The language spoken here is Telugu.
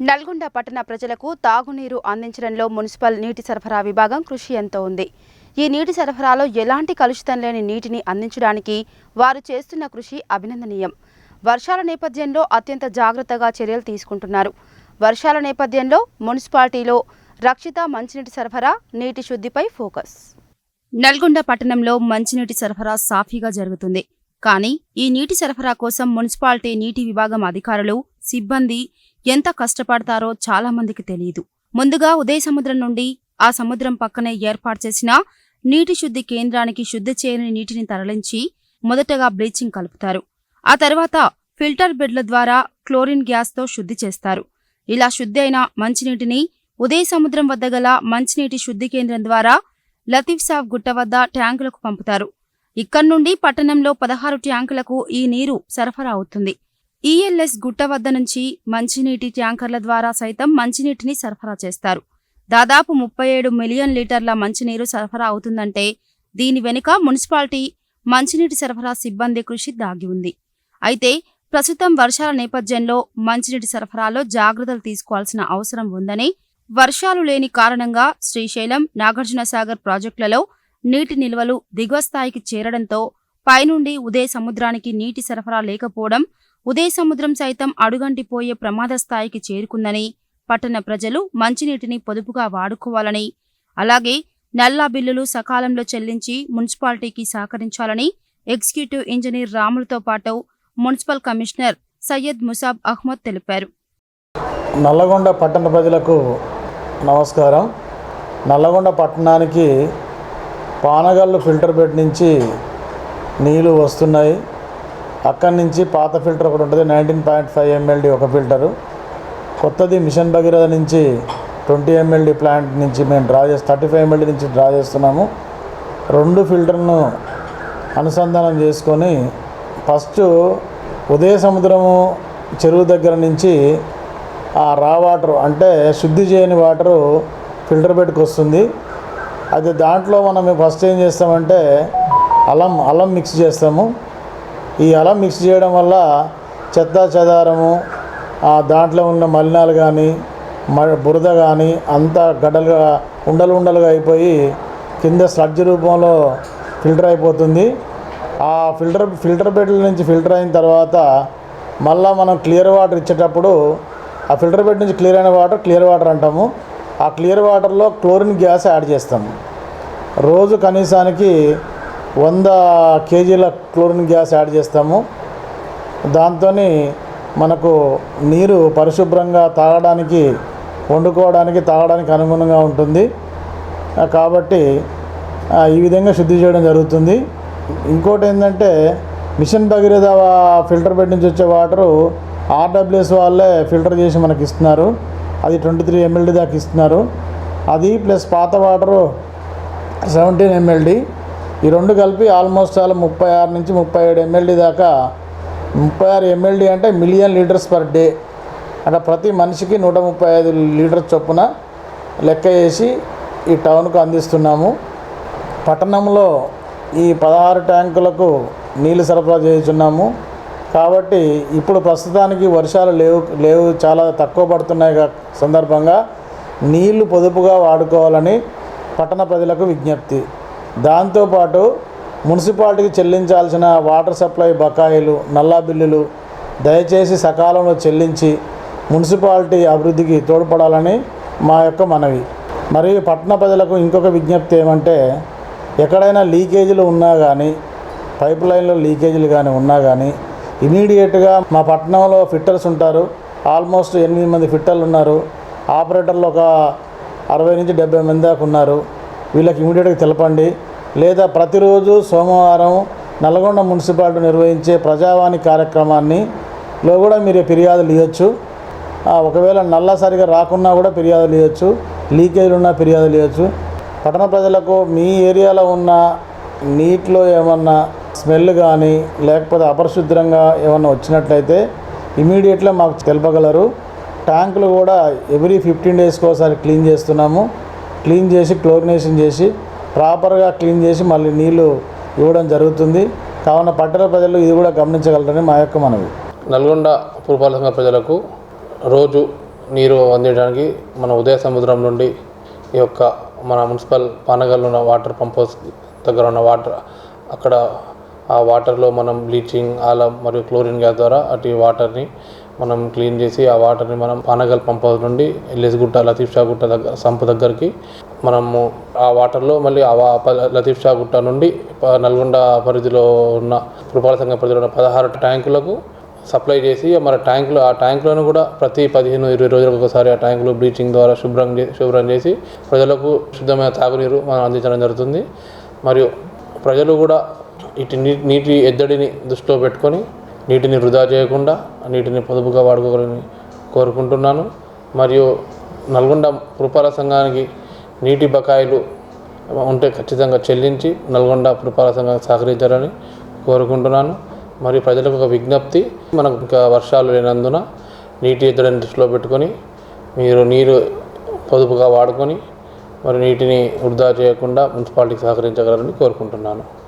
నల్గొండ పట్టణ ప్రజలకు తాగునీరు అందించడంలో మున్సిపల్ నీటి సరఫరా విభాగం కృషి ఎంతో ఉంది. ఈ నీటి సరఫరాలో ఎలాంటి కలుషితం లేని నీటిని అందించడానికి వారు చేస్తున్న కృషి అభినందనీయం. వర్షాల నేపథ్యంలో అత్యంత జాగ్రత్తగా చర్యలు తీసుకుంటున్నారు. వర్షాల నేపథ్యంలో మున్సిపాలిటీలో రక్షిత మంచినీటి సరఫరా నీటి శుద్ధిపై ఫోకస్. నల్గొండ పట్టణంలో మంచినీటి సరఫరా సాఫీగా జరుగుతుంది. కానీ ఈ నీటి సరఫరా కోసం మున్సిపాలిటీ నీటి విభాగం అధికారులు సిబ్బంది ఎంత కష్టపడతారో చాలామందికి తెలియదు ముందుగా ఉదయ సముద్రం నుండి ఆ సముద్రం పక్కనే ఏర్పాటు చేసిన నీటి శుద్ధి కేంద్రానికి శుద్ధి చేయని నీటిని తరలించి మొదటగా బ్లీచింగ్ కలుపుతారు. ఆ తర్వాత ఫిల్టర్ బెడ్ల ద్వారా క్లోరిన్ గ్యాస్తో శుద్ధి చేస్తారు. ఇలా శుద్ధి అయిన మంచినీటిని ఉదయ సముద్రం వద్ద గల మంచినీటి శుద్ధి కేంద్రం ద్వారా లతీఫ్ సాబ్ గుట్ట వద్ద ట్యాంకులకు పంపుతారు. ఇక్కడి నుండి పట్టణంలో పదహారు ట్యాంకులకు ఈ నీరు సరఫరా అవుతుంది. ఈఎల్ఎస్ గుట్ట వద్ద నుంచి మంచినీటి ట్యాంకర్ల ద్వారా సైతం మంచినీటిని సరఫరా చేస్తారు. దాదాపు ముప్పై ఏడు మిలియన్ లీటర్ల మంచినీరు సరఫరా అవుతుందంటే దీని వెనుక మున్సిపాలిటీ మంచినీటి సరఫరా సిబ్బంది కృషి దాగి ఉంది. అయితే ప్రస్తుతం వర్షాల నేపథ్యంలో మంచినీటి సరఫరాలో జాగ్రత్తలు తీసుకోవాల్సిన అవసరం ఉందని వర్షాలు లేని కారణంగా శ్రీశైలం నాగార్జునసాగర్ ప్రాజెక్టులలో నీటి నిల్వలు దిగువ స్థాయికి చేరడంతో పైనుండి ఉదయ సముద్రానికి నీటి సరఫరా లేకపోవడం ఉదయ సముద్రం సైతం అడుగంటిపోయే ప్రమాద స్థాయికి చేరుకుందని పట్టణ ప్రజలు మంచినీటిని పొదుపుగా వాడుకోవాలని అలాగే నల్లా బిల్లులు సకాలంలో చెల్లించి మున్సిపాలిటీకి సహకరించాలని ఎగ్జిక్యూటివ్ ఇంజనీర్ రాములతో పాటు మున్సిపల్ కమిషనర్ సయ్యద్ ముసాబ్ అహ్మద్ తెలిపారు. నల్లగొండ పట్టణ ప్రజలకు నమస్కారం. నల్లగొండ పట్టణానికి పానగల్లు ఫిల్టర్ బెడ్ నుంచి నీళ్ళు వస్తున్నాయి. అక్కడి నుంచి పాత ఫిల్టర్ ఒకటి ఉంటుంది నైన్టీన్ పాయింట్ ఫైవ్ ఎంఎల్డి ఒక ఫిల్టరు. కొత్తది మిషన్ భగీరథ నుంచి ట్వంటీ ఎంఎల్డి ప్లాంట్ నుంచి మేము డ్రా చేసి థర్టీ ఫైవ్ ఎంఎల్డి నుంచి డ్రా చేస్తున్నాము. రెండు ఫిల్టర్ను అనుసంధానం చేసుకొని ఫస్ట్ ఉదయ సముద్రము చెరువు దగ్గర నుంచి ఆ రా వాటర్ అంటే శుద్ధి చేయని వాటరు ఫిల్టర్ బెడ్కి వస్తుంది. అది దాంట్లో మనం ఫస్ట్ ఏం చేస్తామంటే అల్లం అల్లం మిక్స్ చేస్తాము. ఈ అల్లం మిక్స్ చేయడం వల్ల చెత్తా చెదారము ఆ దాంట్లో ఉన్న మలినాలు కానీ మ బురద కానీ అంతా గడ్డలుగా ఉండలు ఉండలుగా అయిపోయి కింద స్లడ్జ్ రూపంలో ఫిల్టర్ అయిపోతుంది. ఆ ఫిల్టర్ ఫిల్టర్ బెడ్ల నుంచి ఫిల్టర్ అయిన తర్వాత మళ్ళీ మనం క్లియర్ వాటర్ ఇచ్చేటప్పుడు ఆ ఫిల్టర్ బెడ్ నుంచి క్లియర్ అయిన వాటర్ క్లియర్ వాటర్ అంటాము. ఆ క్లియర్ వాటర్లో క్లోరిన్ గ్యాస్ యాడ్ చేస్తాము. రోజు కనీసానికి వంద కేజీల క్లోరిన్ గ్యాస్ యాడ్ చేస్తాము. దాంతో మనకు నీరు పరిశుభ్రంగా తాగడానికి వండుకోవడానికి తాగడానికి అనుగుణంగా ఉంటుంది. కాబట్టి ఈ విధంగా శుద్ధి చేయడం జరుగుతుంది. ఇంకోటి ఏంటంటే మిషన్ భగీరథ ఫిల్టర్ బెడ్ నుంచి వచ్చే వాటరు ఆర్డబ్ల్యూఎస్ వాళ్ళే ఫిల్టర్ చేసి మనకి ఇస్తున్నారు. అది ట్వంటీ త్రీ ఎంఎల్డి దాకా ఇస్తున్నారు. అది ప్లస్ పాత వాటరు సెవెంటీన్ ఎంఎల్డి. ఈ రెండు కలిపి ఆల్మోస్ట్ ఆల్ ముప్పై ఆరు నుంచి ముప్పై ఏడు ఎమ్మెల్డీ దాకా ముప్పై ఆరు ఎమ్మెల్డీ అంటే మిలియన్ లీటర్స్ పర్ డే అంటే ప్రతి మనిషికి నూట ముప్పై ఐదు లీటర్స్ చొప్పున లెక్క వేసి ఈ టౌన్కు అందిస్తున్నాము. పట్టణంలో ఈ పదహారు ట్యాంకులకు నీళ్ళు సరఫరా చేస్తున్నాము. కాబట్టి ఇప్పుడు ప్రస్తుతానికి వర్షాలు లేవు లేవు చాలా తక్కువ పడుతున్నాయి సందర్భంగా నీళ్ళు పొదుపుగా వాడుకోవాలని పట్టణ ప్రజలకు విజ్ఞప్తి. దాంతోపాటు మున్సిపాలిటీకి చెల్లించాల్సిన వాటర్ సప్లై బకాయిలు నల్లా బిల్లులు దయచేసి సకాలంలో చెల్లించి మున్సిపాలిటీ అభివృద్ధికి తోడ్పడాలని మా యొక్క మనవి. మరియు పట్టణ ప్రజలకు ఇంకొక విజ్ఞప్తి ఏమంటే ఎక్కడైనా లీకేజీలు ఉన్నా కానీ పైప్ లైన్లో లీకేజీలు కానీ ఉన్నా కానీ ఇమీడియట్గా మా పట్టణంలో ఫిట్టర్స్ ఉంటారు. ఆల్మోస్ట్ ఎనిమిది మంది ఫిట్టర్లు ఉన్నారు. ఆపరేటర్లు ఒక అరవై నుంచి డెబ్బై మంది దాకా ఉన్నారు. వీళ్ళకి ఇమీడియట్గా తెలపండి. లేదా ప్రతిరోజు సోమవారం నల్గొండ మున్సిపాలిటీ నిర్వహించే ప్రజావాణి కార్యక్రమాన్ని లో కూడా మీరు ఫిర్యాదులు ఇవ్వచ్చు ఒకవేళ నల్ల సరిగా రాకున్నా కూడా ఫిర్యాదులు ఇవ్వచ్చు లీకేజీలు ఉన్నా ఫిర్యాదులు ఇవ్వచ్చు పట్టణ ప్రజలకు మీ ఏరియాలో ఉన్న నీటిలో ఏమన్నా స్మెల్ కానీ లేకపోతే అపరిశుద్ధంగా ఏమన్నా వచ్చినట్లయితే ఇమీడియట్గా మాకు తెలపగలరు. ట్యాంకులు కూడా ఎవ్రీ ఫిఫ్టీన్ డేస్కి ఒకసారి క్లీన్ చేస్తున్నాము. క్లీన్ చేసి క్లోరినేషన్ చేసి ప్రాపర్గా క్లీన్ చేసి మళ్ళీ నీళ్ళు ఇవ్వడం జరుగుతుంది. కావున పట్టణ ప్రజలు ఇది కూడా గమనించగలరని మా యొక్క మనవి. నల్గొండ పురపాలక సంఘ ప్రజలకు రోజు నీరు అందించడానికి మన ఉదయ సముద్రం నుండి ఈ యొక్క మన మున్సిపల్ పానగల్ ఉన్న వాటర్ పంప్ హౌస్ దగ్గర ఉన్న వాటర్ అక్కడ ఆ వాటర్లో మనం బ్లీచింగ్ ఆలం మరియు క్లోరిన్ గ్యాస్ ద్వారా అటు వాటర్ని మనం క్లీన్ చేసి ఆ వాటర్ని మనం పానగల్ పంప్ హౌస్ నుండి ఎల్లేసిగుట్ట లతీఫ్ షా గుట్ట దగ్గర సంపు దగ్గరికి మనము ఆ వాటర్లో మళ్ళీ ఆ వా- లతీఫ్ షా గుట్ట నుండి నల్గొండ పరిధిలో ఉన్న పురపాలక సంఘం పరిధిలో ఉన్న పదహారు ట్యాంకులకు సప్లై చేసి మన ట్యాంకులు ఆ ట్యాంకులను కూడా ప్రతి పదిహేను ఇరవై రోజులకు ఒకసారి ఆ ట్యాంకులు బ్లీచింగ్ ద్వారా శుభ్రం శుభ్రం చేసి ప్రజలకు శుద్ధమైన తాగునీరు మనం అందించడం జరుగుతుంది. మరియు ప్రజలు కూడా ఇటు నీటి నీటి ఎద్దడిని దృష్టిలో పెట్టుకొని నీటిని వృధా చేయకుండా నీటిని పొదుపుగా వాడుకోవాలని కోరుకుంటున్నాను. మరియు నల్గొండ పురపాలక సంఘానికి నీటి బకాయిలు ఉంటే ఖచ్చితంగా చెల్లించి నల్గొండ పురపాలక సంఘానికి సహకరించాలని కోరుకుంటున్నాను. మరియు ప్రజలకు ఒక విజ్ఞప్తి మనకు ఇంకా వర్షాలు లేనందున నీటి ఎద్దడిని దృష్టిలో పెట్టుకొని మీరు నీరు పొదుపుగా వాడుకొని మరి నీటిని వృధా చేయకుండా మున్సిపాలిటీకి సహకరించగలరని కోరుకుంటున్నాను.